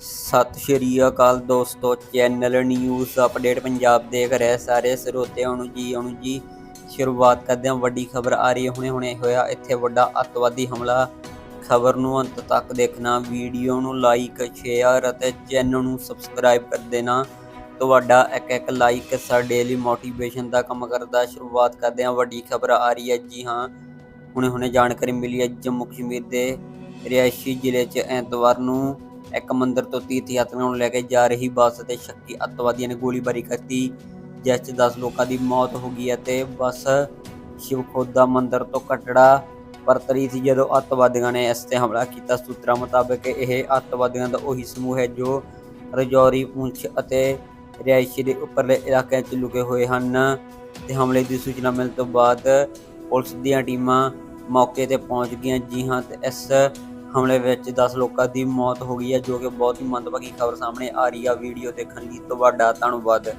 ਸਤਿ ਸ਼੍ਰੀ ਅਕਾਲ ਦੋਸਤੋ, channel news update Punjab ਦੇਖ ਰਹੇ ਸਾਰੇ ਸਰੋਤਿਆਂ ਨੂੰ ਜੀ ਨੂੰ ਜੀ ਸ਼ੁਰੂਆਤ ਕਰਦੇ ਹਾਂ, ਵੱਡੀ ਖਬਰ ਆ ਰਹੀ ਹੈ, ਹੁਣੇ ਹੁਣੇ ਹੋਇਆ ਇੱਥੇ ਵੱਡਾ ਅੱਤਵਾਦੀ ਹਮਲਾ। ਖਬਰ ਨੂੰ ਅੰਤ ਤੱਕ ਦੇਖਣਾ, ਵੀਡੀਓ ਨੂੰ ਲਾਈਕ ਸ਼ੇਅਰ ਅਤੇ ਚੈਨਲ ਨੂੰ ਸਬਸਕ੍ਰਾਈਬ ਕਰ ਦੇਣਾ। ਤੁਹਾਡਾ ਇੱਕ ਇੱਕ ਲਾਈਕ ਸਾਡੇ ਲਈ ਮੋਟੀਵੇਸ਼ਨ ਦਾ ਕੰਮ ਕਰਦਾ। ਸ਼ੁਰੂਆਤ ਕਰਦੇ ਹਾਂ, ਵੱਡੀ ਖਬਰ ਆ ਰਹੀ ਹੈ ਜੀ ਹਾਂ। ਹੁਣੇ ਹੁਣੇ ਜਾਣਕਾਰੀ ਮਿਲੀ ਹੈ ਜੰਮੂ ਕਸ਼ਮੀਰ ਦੇ ਰਿਹਾਇਸ਼ੀ ਜ਼ਿਲ੍ਹੇ 'ਚ ਐਤਵਾਰ ਨੂੰ ਇੱਕ ਮੰਦਿਰ ਤੋਂ ਤੀਰਥ ਯਾਤਰੀਆਂ ਨੂੰ ਲੈ ਕੇ ਜਾ ਰਹੀ ਬੱਸ ਤੇ ਸ਼ੱਕੀ ਅੱਤਵਾਦੀਆਂ ਨੇ ਗੋਲੀਬਾਰੀ ਕਰਤੀ। ਜਿਸ 'ਚ 10 ਲੋਕਾਂ ਦੀ ਮੌਤ ਹੋ ਗਈ ਅਤੇ ਤੇ ਬੱਸ ਸ਼ਿਵਖੋਦਾ ਮੰਦਿਰ ਤੋਂ ਕਟੜਾ ਪਰਤ ਰਹੀ ਸੀ। ਜਦੋਂ ਅੱਤਵਾਦੀਆਂ ਨੇ ਇਸ ਤੇ ਹਮਲਾ ਕੀਤਾ, ਸੂਤਰਾਂ ਮੁਤਾਬਕ ਇਹ ਅੱਤਵਾਦੀਆਂ ਦਾ ਉਹੀ ਸਮੂਹ ਹੈ ਜੋ ਰਜੌਰੀ ਪੁੰਛ ਅਤੇ ਰਿਹਾਇਸ਼ੀ ਦੇ ਉੱਪਰਲੇ ਇਲਾਕਿਆਂ 'ਚ ਲੁਕੇ ਹੋਏ ਹਨ। ਤੇ ਹਮਲੇ ਦੀ ਸੂਚਨਾ ਮਿਲਣ ਤੋਂ ਬਾਅਦ ਪੁਲਿਸ ਦੀਆਂ ਟੀਮਾਂ ਮੌਕੇ ਤੇ ਪਹੁੰਚ ਗਈਆਂ। ਜੀ ਹਾਂ, ਤੇ ਇਸ ਹਮਲੇ ਵਿੱਚ 10 ਲੋਕਾਂ ਦੀ ਮੌਤ ਹੋ ਗਈ ਹੈ, ਜੋ ਕਿ ਬਹੁਤ ਹੀ ਮੰਦਭਾਗੀ ਖਬਰ ਸਾਹਮਣੇ ਆ ਰਹੀ ਆ ਵੀਡੀਓ ਦੇਖਣ ਲਈ। ਤੁਹਾਡਾ ਧੰਨਵਾਦ।